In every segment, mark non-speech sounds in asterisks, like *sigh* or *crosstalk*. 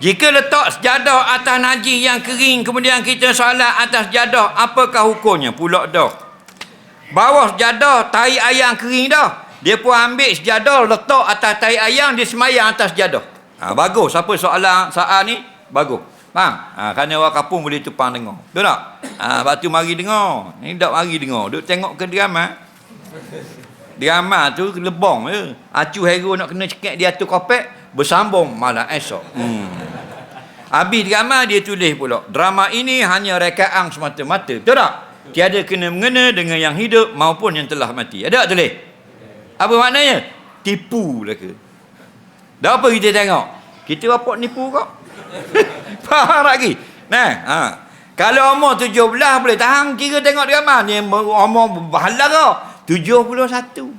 Jika letak sejadah atas najis yang kering kemudian kita solat atas sejadah, apakah hukumnya? Pulak dah. Bawah sejadah tai ayam kering dah. Dia pun ambil sejadah letak atas tai ayam dia semayang atas sejadah. Ha, bagus. Siapa soalan saat ni? Bagus. Faham? Ha, kerana orang kapung boleh tupang dengar. Betul tak? Ha, lepas tu mari dengar. Ni tak mari dengar. Duk tengok ke drama. Drama tu lebong je. Acu hero nak kena cekik di atas kopek. Bersambung malam esok. Hmm. Habis drama dia tulis pula. Drama ini hanya rekaan semata-mata. Betul tak? Tiada kena mengena dengan yang hidup maupun yang telah mati. Ada tak tulis? Apa maknanya? Tipu lah ke? Dah apa kita tengok? Kita apa nipu kok? *laughs* Faham lagi? Nah, ha. Kalau umur 17 boleh tahan kira tengok drama ni umur bahala kau. 71.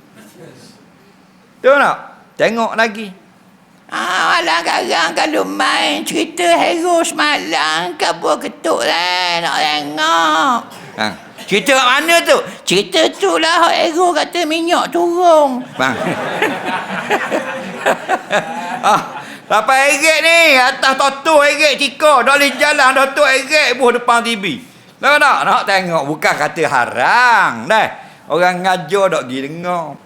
Betul tak? Tengok lagi. Ah, malah sekarang kalau main cerita hero semalam kabur ketuk lah nak tengok. Ha. Cerita kat mana tu? Cerita tu lah hero kata minyak turun. Bang. *laughs* ah, Berapa ringgit ni? Atas totu ringgit tika. Dah boleh jalan totu ringgit buh depan TV. Nak tak? Nak tengok. Bukan kata haram. Dah. Orang ngajar tak pergi dengar.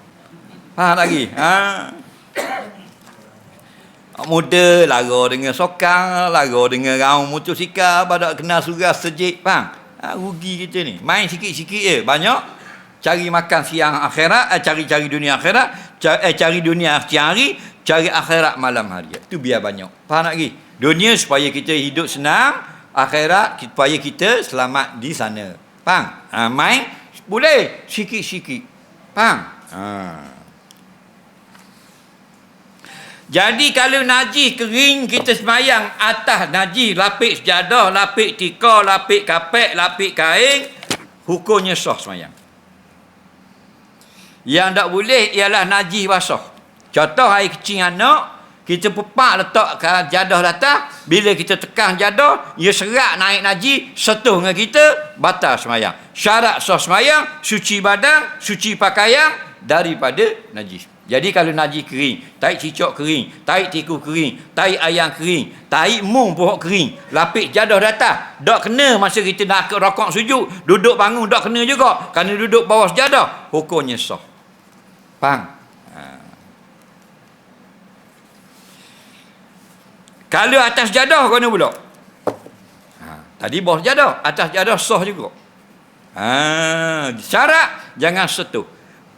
Faham lagi? Ha? Muda lara dengan sokang, lara dengan raung motosikal, pada kena surah sejik, faham? Ha, rugi kita ni. Main sikit-sikit je, banyak. Cari makan siang akhirat, eh, cari-cari dunia akhirat, cari, eh, cari dunia siang hari, cari akhirat malam hari. Itu biar banyak. Faham tak lagi? Dunia supaya kita hidup senang, akhirat supaya kita selamat di sana. Faham? Ha, main boleh sikit-sikit. Faham? Ha. Jadi kalau najis kering kita semayang atas najis lapik sejadah, lapik tika, lapik kapek, lapik kain, hukumnya sah semayang. Yang tak boleh ialah najis basah. Contoh air kecil anak, kita pepak letak ke jadah atas, bila kita tekan jadah, ia serat naik najis, setuh dengan kita, batal semayang. Syarat sah semayang, suci badan, suci pakaian daripada najis. Jadi kalau najis kering, taik cicak kering, taik tiku kering, taik ayam kering, taik mung pohon kering, lapik jadah datang, tak kena masa kita nak rokok sujud, duduk bangun tak kena juga, kerana duduk bawah sejadah, hukumnya sah. Faham? Ha. Kalau atas jadah kena pula. Ha. Tadi bawah jadah, atas jadah sah juga. Ha. Syarat, jangan setuh.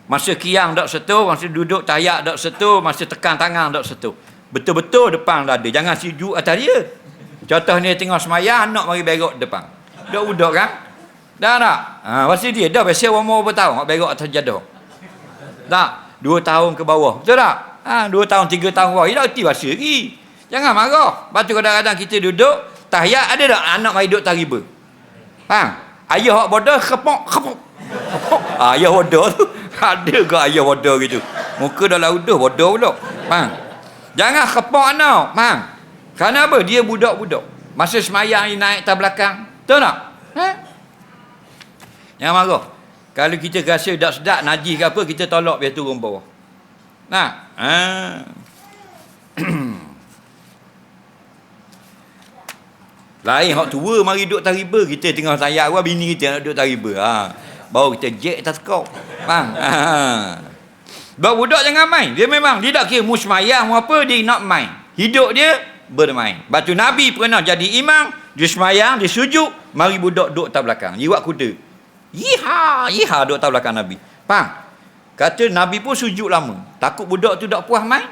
Masa kiang tak setuh, masa duduk tayak tak setuh, masa tekan tangan tak setuh. Betul-betul depan dada. Jangan sujud atas dia. Contoh ni tengah semayang, anak mari berok depan. Dah udak kan? Dah tak? Ha, pasti dia dah biasa umur berapa tahun nak berok atas jadah. Tak? Dua tahun ke bawah. Betul tak? Ha, dua tahun, tiga tahun ke bawah. Dia dah erti bahasa lagi. Jangan marah. Lepas tu kadang-kadang kita duduk, tayak ada tak anak mari duduk tariba? Faham? Ayah hak bodoh, kepok, kepok. Ah, ayah bodoh tu. Ada ke ayah bodoh gitu? Muka dah laudah bodoh pula. Faham? Jangan kepak anak. Faham? Kerana apa? Dia budak-budak. Masa semayang ni naik atas belakang. Tahu tak? Ha? Jangan marah. Kalau kita rasa tak sedap, najis ke apa, kita tolak biar turun bawah. Nah. Ha? *coughs* Lain hak tua mari duduk tariba, kita tengah sayang awal bini kita nak duduk tariba. Ha. Baru kita jet atas kau. Faham? Ha. Budak jangan main. Dia memang dia tak kira musmayang apa dia nak main. Hidup dia bermain. Batu Nabi pernah jadi imam, dia semayang, dia sujud, mari budak duduk atas belakang. Jiwat kuda. Yiha, yiha duduk atas belakang Nabi. Faham? Kata Nabi pun sujud lama. Takut budak tu tak puas main.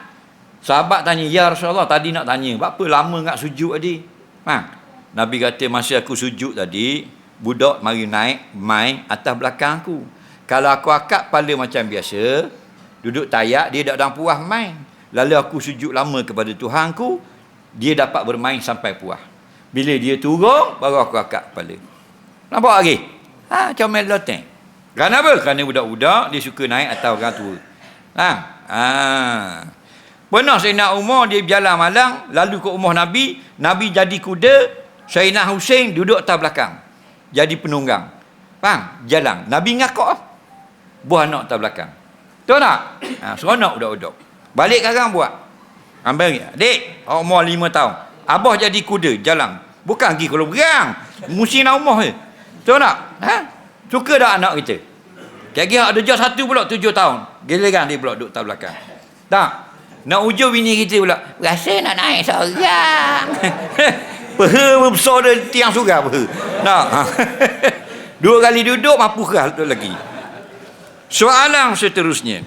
Sahabat tanya, Ya Rasulullah tadi nak tanya, apa lama nak sujud tadi? Faham? Nabi kata masa aku sujud tadi, budak mari naik main atas belakang aku. Kalau aku akak kepala macam biasa, duduk tayak, dia tak dalam puas main. Lalu aku sujud lama kepada Tuhanku, dia dapat bermain sampai puas. Bila dia turun, baru aku akak kepala. Nampak lagi? Ha, macam meloteng. Kerana apa? Kerana budak-budak, dia suka naik atas orang tua. Ha? Ha. Pernah Sayyidina Umar, dia berjalan malang, lalu ke rumah Nabi, Nabi jadi kuda, Sayyidina Hussein duduk atas belakang. Jadi penunggang. Faham? Jalan. Nabi ngakak lah buah anak atas belakang. Tahu tak? Ha, seronok budak-budak. Balik sekarang buat. Ambil ni. Adik, umur lima tahun. Abah jadi kuda jalan. Bukan pergi kalau berang. Mesti nak rumah je. Tahu tak? Ha? Suka tak anak kita? Kaki ada jauh satu pula tujuh tahun. Giliran dia pula duduk tak belakang. Tak? Nak ujung bini kita pula. Rasa nak naik seorang. *laughs* Peha besar dia tiang surga peha. Tak? *laughs* Dua kali duduk mampu ke lagi. Soalan seterusnya.